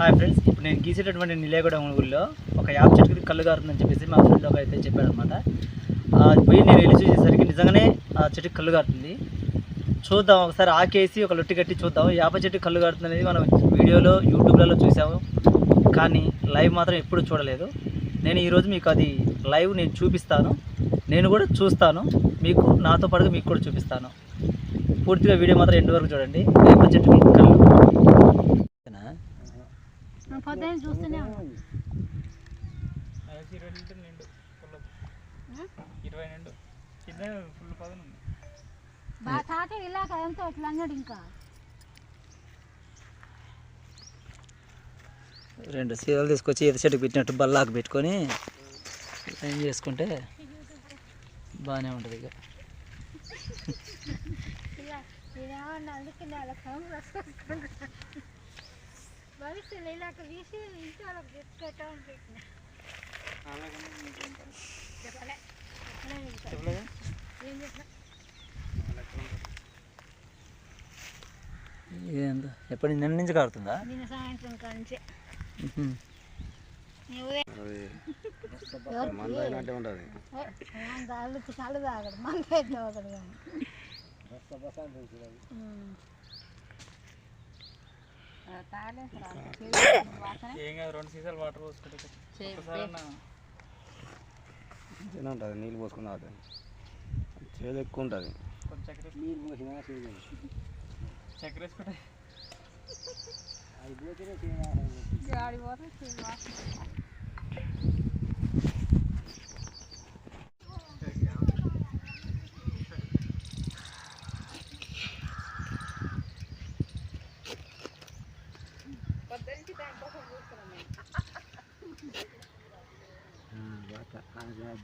Hi friends ఇప్పుడు నేను గీసేటటువంటి నిలేగూడెం ఊళ్ళో. ఒక యాప్ చెట్టుకి కళ్ళు గారుతుందని చెప్పేసి మా ఫ్రెండ్ ఒక అయితే చెప్పాడు అనమాట పోయి నేను వెళ్ళి చూసేసరికి నిజంగానే ఆ చెట్టుకి కళ్ళు గారుతుంది చూద్దాం ఒకసారి ఆకేసి ఒక లొట్టి కట్టి చూద్దాం. యాప చెట్టు కళ్ళు గారుతుంది అనేది మనం వీడియోలో యూట్యూబ్లలో చూసాము. కానీ లైవ్ మాత్రం ఎప్పుడు చూడలేదు. నేను ఈరోజు మీకు అది లైవ్ నేను చూపిస్తాను. నేను కూడా చూస్తాను. మీకు నాతో పాటుగా మీకు కూడా చూపిస్తాను. పూర్తిగా వీడియో మాత్రం ఎండు వరకు చూడండి. వేప చెట్టుకి కళ్ళు పొద్దున్న చూస్తూనే ఉన్నాం. ఇరవై లీటర్ నిండు ఇరవై నిండు కింద ఫుల్ పదం ఉంది. బాగా తాత ఇలాక ఎంతో ఇట్లా అన్నాడు ఇంకా. రెండు సీరలు తీసుకొచ్చి ఈత చెట్టుకు పెట్టినట్టు బల్లాకు పెట్టుకొని ఏం చేసుకుంటే బాగానే ఉంటుంది ఇక. ఇలా నెల భవిష్యత్తులో ఇలాక తీసి ఇంటి వాళ్ళకి తెచ్చుకుంటా ఉంటుంది చెప్పలే చెప్పలే ఇంకా. ఏం చెప్పినా ఏందో? ఎప్పటి నిన్న నుంచి కారుతుందా? నిన్న సాయంత్రం కాంచి తాగడు. మంద అయితే కానీ. ఉంటుంది. నీళ్ళు పోసుకుని తాగుతుంది చేదు ఎక్కువ ఉంటుంది. కొంచెం చక్కెర నీళ్ళు పోసినా చక్కెర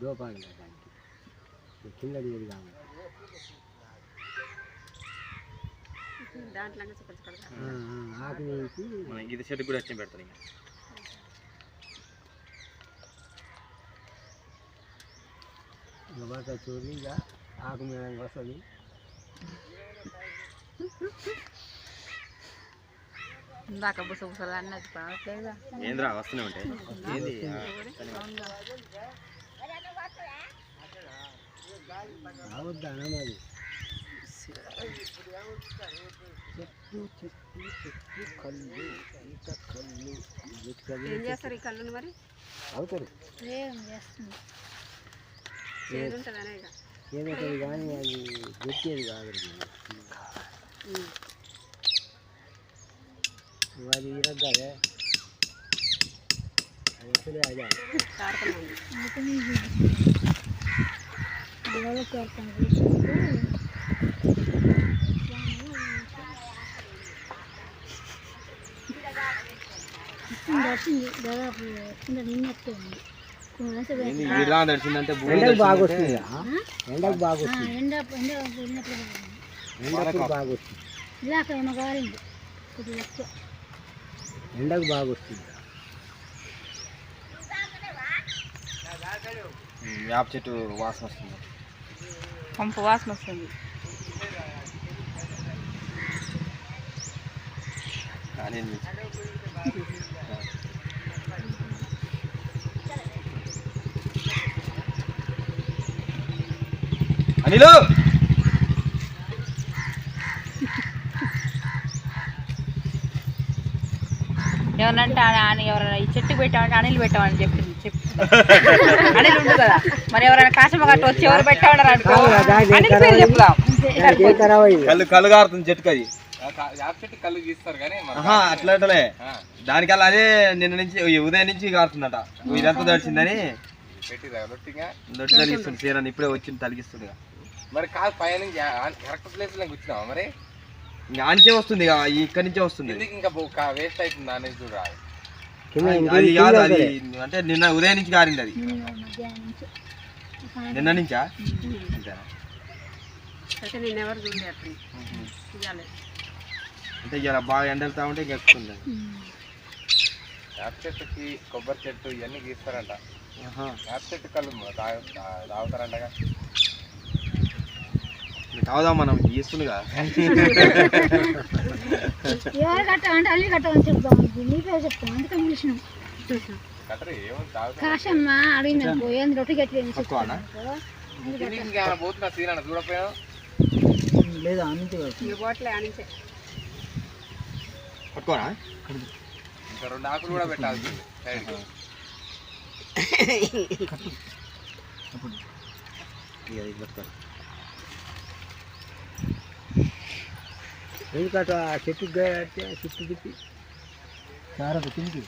దోపాలి దానికి కింద నీరు కావాలి ఆకు నుంచి మన ఇది చెట్టు కూడా వచ్చి ఇంకా బాగా చూసి ఇక ఆకు మీద వస్తుంది ఇందాక బుస బుసలు అన్నది ఏంద్రా వస్తూనే ఉంటాయి? రావద్దా మరి చెట్టు చెట్టు చెట్టు కళ్ళు ఈత కళ్ళు ఏం చేస్తారు ఈ కళ్ళుని మరి? అవుతారు. ఏం చేస్తుంది? ఏదైతుంది కానీ అది గట్టిది కాదు అది ఇరగ్గాదే అది అసలే అదే. ఇలా నడిచిందంటే భూమి ఎండకు బాగా వస్తుంది ఎండకు బాగా వస్తుంది ఎండ ఎండ వెళ్ళినప్పుడు ఎండకు బాగా వస్తుంది ఇలాక ఏమో కాలింది. కొద్దిగా ఎక్కువ ఎండకు బాగా వస్తుంది ఉమ్, వేప చెట్టు వాసన వస్తుంది. పంపు వాసన వస్తుంది కానీ అనిలు ఏమనంటే ఎవరైనా ఈ చెట్టు పెట్టామంటే అనిల్ పెట్టామని చెప్పింది చెప్పి. అనిల్ ఉండు కదా. మరి ఎవరైనా కాశమ్మ గట్టు వచ్చి ఎవరు పెట్టామన్నారు అనుకో? అనిల్ పేరు చెప్దాం దానికి కళ్ళు చెట్టుకు అది. చెట్టు అదే నిన్న నుంచి ఉదయం నుంచి కారుతుందట. ఇదంతా దడిచిందని దొడ్డి తలిగిస్తుంది చీరని ఇప్పుడే వచ్చింది తలిగిస్తుంది మరి కాదు పైన కరెక్ట్ ప్లేస్లో కూర్చున్నావా మరి? ఆనికే వస్తుంది ఇక ఇక్కడి నుంచే వస్తుంది. ఎందుకు ఇంకా వేస్ట్ అవుతుంది అనేది చూడ కింద అది- కింద అది. అంటే నిన్న ఉదయం నుంచి కారింది అది. నిన్న నుంచి. అంటే ఇలా బాగా ఎండలుతా ఉంటే. యాప చెట్టుకి కొబ్బరి చెట్టు ఇవన్నీ గీస్తారంట. యాప చెట్టు కళ్ళు తాగుతారంటగా కావదా మనం చేస్తుందిగా ఎవరు కట్టాలంటే అల్లి కట్టాలని చెప్తాం నీకే చెప్తాం అందుకని పిలిచినాం. కాశమ్మ అడిగిన పోయింది రొట్టె సీనా చూడపోయావు లేదా అంతే కాదు. ఈ బోట్లే ఆనించే పట్టుకోనా? ఇంకా రెండు ఆకులు కూడా పెట్టాల్సింది సైడ్కి ఇక ఇది పట్టుకోవాలి ఎందుకంటే ఆ చెట్టు చెట్టు తిప్పి జాగ్రత్త తింటి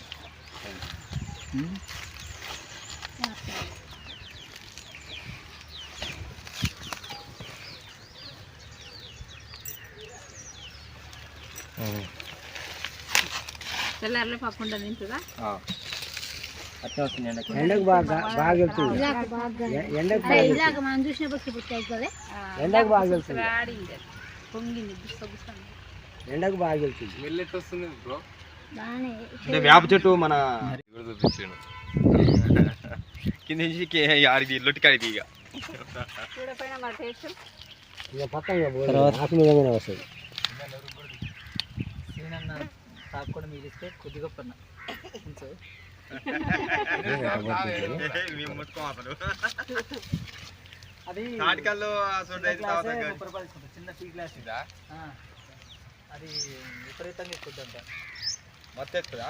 తెల్లారిలో తింటుందా? ఎండకి. ఎండకు బాగా బాగా వెళ్తుంది. బాగా ఎండకు ఇలాగ మనం చూసినప్పుడు ఎండకు బాగా వెళ్తుంది. పొంగింది గుస్స గుస్స ఎండకు బాగా వెళ్తుంది స్మెల్ ఎట్టు వస్తుంది బ్రో బాగానే అంటే వేప చెట్టు మన కూడా చూపించాను కింద నుంచి ఆడిది లొట్టి కాడిది ఇక చూడపోయినా టేస్ట్ ఇక పక్కన వస్తుంది సీనన్న కూడా మీరు ఇస్తే కొద్దిగా పన్న మేము ముట్టుకోం అసలు అది తీసుకుంటా. చిన్న టీ గ్లాస్ ఇదా? అది విపరీతంగా ఎక్కుద్దంట. మొత్తం ఎక్కుదా?